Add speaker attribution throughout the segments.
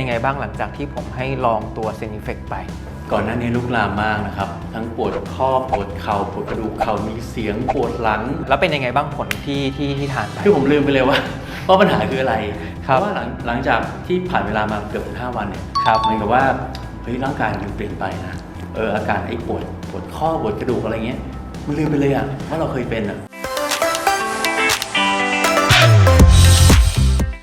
Speaker 1: ยังไงบ้างหลังจากที่ผมให้ลองตัวเซนิเฟกไป
Speaker 2: ก่อนหน้านี้ลุกลามมากนะครับ ทั้งปวดข้อปวดเข่าปวดกระดูกเข่ามีเสียงปวดหลัง
Speaker 1: แล้วเป็นยังไงบ้างผลที่ที่ที่ทานไป
Speaker 2: คือผมลืมไปเลยว่าว่าปัญหาคืออะไรเพ
Speaker 1: ครับ
Speaker 2: ราะว่าหลังหลังจากที่ผ่านเวลามาเกือบ5วันเนี่ย
Speaker 1: ครับ
Speaker 2: เหมือนกับว่าเฮ้ยร่างกายมันเปลี่ยนไปนะเอออาการไอ้ปวดปวดข้อปวดกระดูกอะไรเงี้ยมันลืมไปเลยอะว่าเราเคยเป็นอะ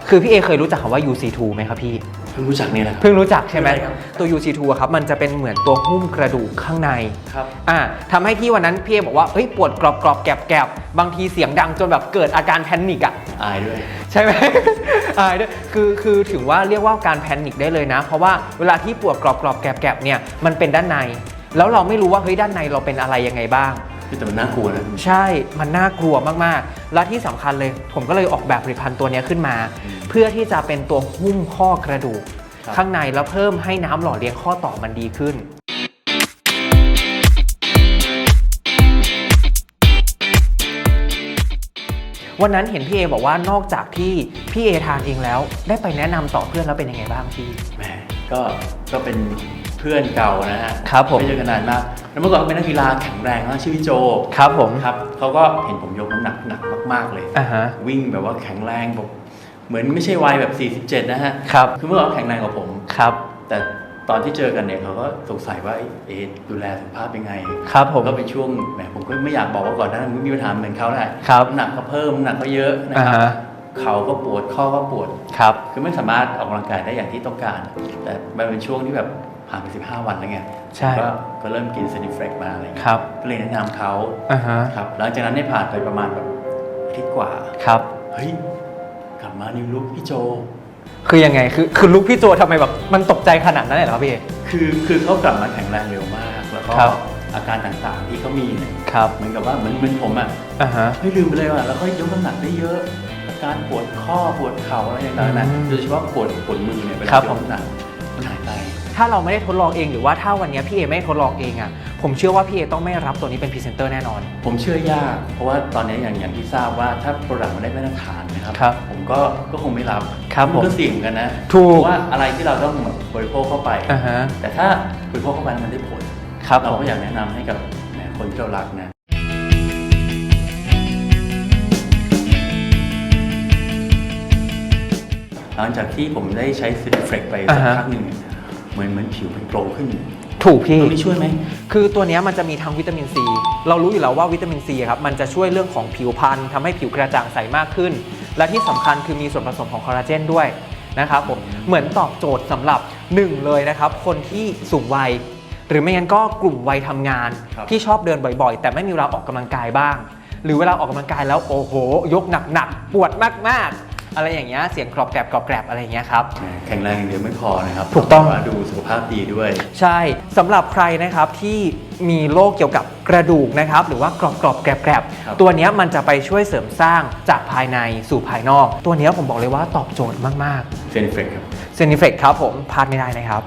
Speaker 1: คือพี่เอเคยรู้จักคำว่า UC2 ไหมครับพี่
Speaker 2: เพิ่งรู้จักเนี่ยแหละครับ
Speaker 1: เพิ่งรู้จักใช่ไหม
Speaker 2: ใช่ครับ
Speaker 1: ตัว UC2 อะครับมันจะเป็นเหมือนตัวหุ้มกระดูกข้างใน
Speaker 2: ครับ
Speaker 1: อ่าทำให้ที่วันนั้นพี่เอบอกว่าเฮ้ยปวดกรอบกรอบๆแกรบแกรบบางทีเสียงดังจนแบบเกิดอาการแพนิกอะ
Speaker 2: อายด้วย
Speaker 1: ใช่ไหมอายด้วยคือคือถึงว่าเรียกว่าการแพนิคได้เลยนะ เพราะว่าเวลาที่ปวดกรอบกรอบๆแกรบแกรบเนี่ยมันเป็นด้านใน แล้วเราไม่รู้ว่าเฮ้ยด้านในเราเป็นอะไรยังไงบ้าง
Speaker 2: คือ แต่มันน่ากลัวนะ
Speaker 1: ใช่ มันน่ากลัวมากๆ และที่สำคัญเลย ผมก็เลยออกแบบผลิตภัณฑ์ตัวเนี้ยขึ้นมา
Speaker 2: อืม
Speaker 1: เพื่อที่จะเป็นตัวหุ้มข้อกระดูก
Speaker 2: ครับ
Speaker 1: ข้างในแล้วเพิ่มให้น้ำหล่อเลี้ยงข้อต่อมันดีขึ้นวันนั้นเห็นพี่เอบอกว่านอกจากที่พี่เอทานเองแล้ว ได้ไปแนะนำต่อเพื่อนแล้วเป็นยังไงบ้างพี่
Speaker 2: แหมก็ก็เป็นเพื่อนเก่านะฮะ
Speaker 1: ครับผม
Speaker 2: ไม่เจอกันนานมาก แล้วเมื่อก่อนเขาเป็นนักกีฬาแข็งแรงมากชื่อพี่โจ
Speaker 1: ครับผม
Speaker 2: ครับเขาก็เห็นผมยกน้ำหนักหนักมากๆเลย
Speaker 1: อ่าฮะ
Speaker 2: วิ่งแบบว่าแข็งแรงแบบเหมือนไม่ใช่วัยแบบ 47 นะฮะ
Speaker 1: ครับ
Speaker 2: คือเมื่อก่อนเขาแข็งแรงกว่าผม
Speaker 1: ครับ
Speaker 2: แต่ตอนที่เจอกันเนี่ยเขาก็สงสัยว่าเอ๊ะเอ๊ะดูแลสุขภาพยังไง
Speaker 1: ครับผม
Speaker 2: ก็เป็นช่วงแหมผมก็ไม่อยากบอกว่าก่อนหนานั้นมีปัญหาเหมือนเขาแหละ
Speaker 1: ครับ
Speaker 2: น้ำหนักก็เพิ่มน้ำหนักก็เยอะนะ
Speaker 1: อ่า
Speaker 2: ครับ
Speaker 1: ฮะ
Speaker 2: เข่าก็ปวดข้อก็ปวด
Speaker 1: ครับ
Speaker 2: คือไม่สามารถออกกำลังกายได้อย่างที่ต้องการ แต่มันเป็นช่วงที่แบบผ่านไป15วันแล้วไง
Speaker 1: ใช่
Speaker 2: ก็ก็เริ่มกินเซนิเฟรกมาอะไรเงี้ย
Speaker 1: ครับ
Speaker 2: ก็เลยแนะนำเขา
Speaker 1: อ่าฮะ
Speaker 2: ครับหลังจากนั้นได้ผ่านไปประมาณแบบอาทิตย์กว่า
Speaker 1: ครับ
Speaker 2: เฮ้ยกลับมานิวลุกพี่โจ
Speaker 1: คือยังไงคือคือลุกพี่โจทำไมแบบมันตกใจขนาดนั้นเลยเหรอครับพี่เอ
Speaker 2: คือคือเขากลับมาแข็งแรงเร็วมากแล้วก็
Speaker 1: ครับ
Speaker 2: อาการต่างๆที่เขามีเนี่ย
Speaker 1: ครับ
Speaker 2: เหมือนกับว่าเหมือนเหมือนผมอะ
Speaker 1: อ่าฮะ
Speaker 2: เฮ้ยลืมไปเลยว่ะแล้วก็ยกน้ำหนักได้เยอะอา การปวดข้อปวดเข่าอะไรต่างๆนะ
Speaker 1: อืม
Speaker 2: โดยเฉพาะปวดปวดมือเนี่ยเว
Speaker 1: ครั
Speaker 2: ลา
Speaker 1: บ
Speaker 2: ย
Speaker 1: ผม
Speaker 2: กน้ำหนักมันหายไป
Speaker 1: ถ้าเราไม่ได้ทดลองเองหรือว่าถ้าวันเนี้ยพี่เอไม่ได้ทดลองเองอะผมเชื่อว่าพี่เอต้องไม่รับตัวนี้เป็นพรีเซนเตอร์แน่นอน
Speaker 2: ผมเชื่อยาก เพราะว่าตอนนี้อย่างอย่างที่ทราบว่าถ้าโปรดักต์มันได้มาตรฐานนะครับ
Speaker 1: ครับ
Speaker 2: ผมก็ก็คงไม่รับ
Speaker 1: ครับ
Speaker 2: มัน
Speaker 1: ผ
Speaker 2: ก็
Speaker 1: ม
Speaker 2: เสี่ยงเหมือนกันนะ
Speaker 1: ถูก
Speaker 2: เพราะว่าอะไรที่เราต้องบริโภคเข้าไป
Speaker 1: อ่าฮะ
Speaker 2: แต่ถ้าบริโภคเข้าไปแล้วมันได้ผล
Speaker 1: ครับ
Speaker 2: เรา
Speaker 1: ผม
Speaker 2: ก็อยากแนะนำให้กับแหมคนที่เรารักนะ หลังจากที่ผมได้ใช้ซิลิเฟรกไปสัก
Speaker 1: อ่าฮะ
Speaker 2: พักหนึ่งเนี่ยเหมือนเหมือนผิวมันโกลว์ขึ้น
Speaker 1: ถูกพี่
Speaker 2: ตรงนี้ช่วยไหม
Speaker 1: คือตัวเนี้ยมันจะมีทั้งวิตามินซีเรารู้อยู่แล้วว่าวิตามินซีครับมันจะช่วยเรื่องของผิวพรรณทำให้ผิวกระจ่างใสมากขึ้น และที่สำคัญคือมีส่วนผสมของคอลลาเจนด้วยนะครับผมเหมือนตอบโจทย์สำหรับหนึ่งเลยนะครับ คนที่สูงวัย หรือไม่งั้นก็กลุ่มวัยทำงาน
Speaker 2: ครับ
Speaker 1: ที่ชอบเดินบ่อยๆ แต่ไม่มีเวลาออกกำลังกายบ้าง หรือเวลาออกกำลังกายแล้วโอ้โห ยกหนักๆปวดมากๆ อะไรอย่างเงี้ยเสียงกรอบแกรบกรอบแกรบอะไรอย่างเงี้ยครับ
Speaker 2: แหมแข็งแรงอย่างเดียวไม่พอนะครับ
Speaker 1: ถูกต้อง
Speaker 2: ว่าดูสุขภาพดีด้วย
Speaker 1: ใช่สำหรับใครนะครับที่มีโรคเกี่ยวกับกระดูกนะครับ หรือว่ากรอบกรอบๆแกรบแกรบ
Speaker 2: ครับ
Speaker 1: ตัวเนี้ยมันจะไปช่วยเสริมสร้างจากภายในสู่ภายนอก ตัวเนี้ยผมบอกเลยว่าตอบโจทย์มาก
Speaker 2: เซนเฟรกครับ
Speaker 1: ๆเซนิเฟกครับผมพลาดไม่ได้นะครับ